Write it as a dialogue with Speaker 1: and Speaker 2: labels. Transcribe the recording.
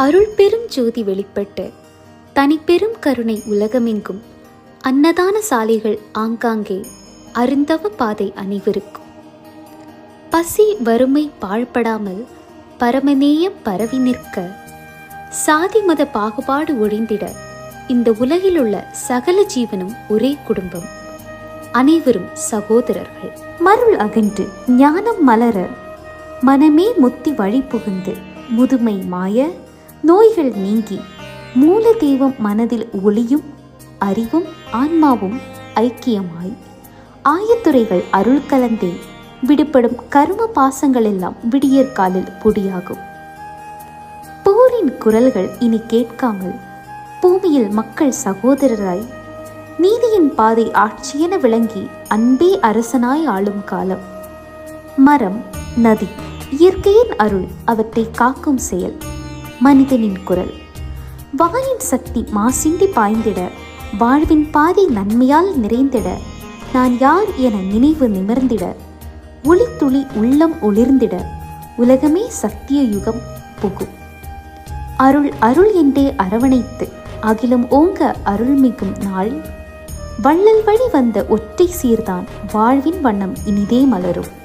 Speaker 1: அருள் பெரும் ஜோதி வெளிப்பட்டு தனிப்பெரும் கருணை உலகமெங்கும் அன்னதான சாலைகள் ஆங்காங்கே அருந்தவ பாதை அனைவருக்கும். பசி வறுமை பாழ்படாமல் பரமநேயம் பரவி நிற்க சாதி மத பாகுபாடு ஒழிந்திட இந்த உலகிலுள்ள சகல ஜீவனும் ஒரே குடும்பம். அனைவரும் சகோதரர்கள். மருள் அகன்று ஞானம் மலர மனமே முத்தி வழி புகுந்து முதுமை மாய நோய்கள் நீங்கி மூல தெய்வம் மனதில் ஒளியும் அறிவும் ஆன்மாவும் ஐக்கியமாய். ஆயத்துறைகள் அருள் கலந்தே விடுபடும் கர்ம பாசங்கள் எல்லாம் விடியற்காலில் பொடியாகும். போரின் குரல்கள் இனி கேட்காமல் பூமியில் மக்கள் சகோதரராய் நீதியின் பாதை ஆட்சியென விளங்கி அன்பே அரசனாய் ஆளும் காலம். மரம் நதி இயற்கையின் அருள் அவற்றை காக்கும் செயல். மனிதனின் குரல். வாயின் சக்தி மாசின்றி பாய்ந்திட வாழ்வின் பாதை நன்மையால் நிறைந்திட நான் யார் என நினைவு நிமிர்ந்திட ஒளித்துளி உள்ளம் ஒளிர்ந்திட உலகமே சத்திய யுகம் புகும் அருள் அருள் என்றே அரவணைத்து அகிலம் ஓங்க அருள்மிகும் நாள். வள்ளல் வழி வந்த ஒற்றை சீர்தான் வாழ்வின் வண்ணம் இனிதே மலரும்.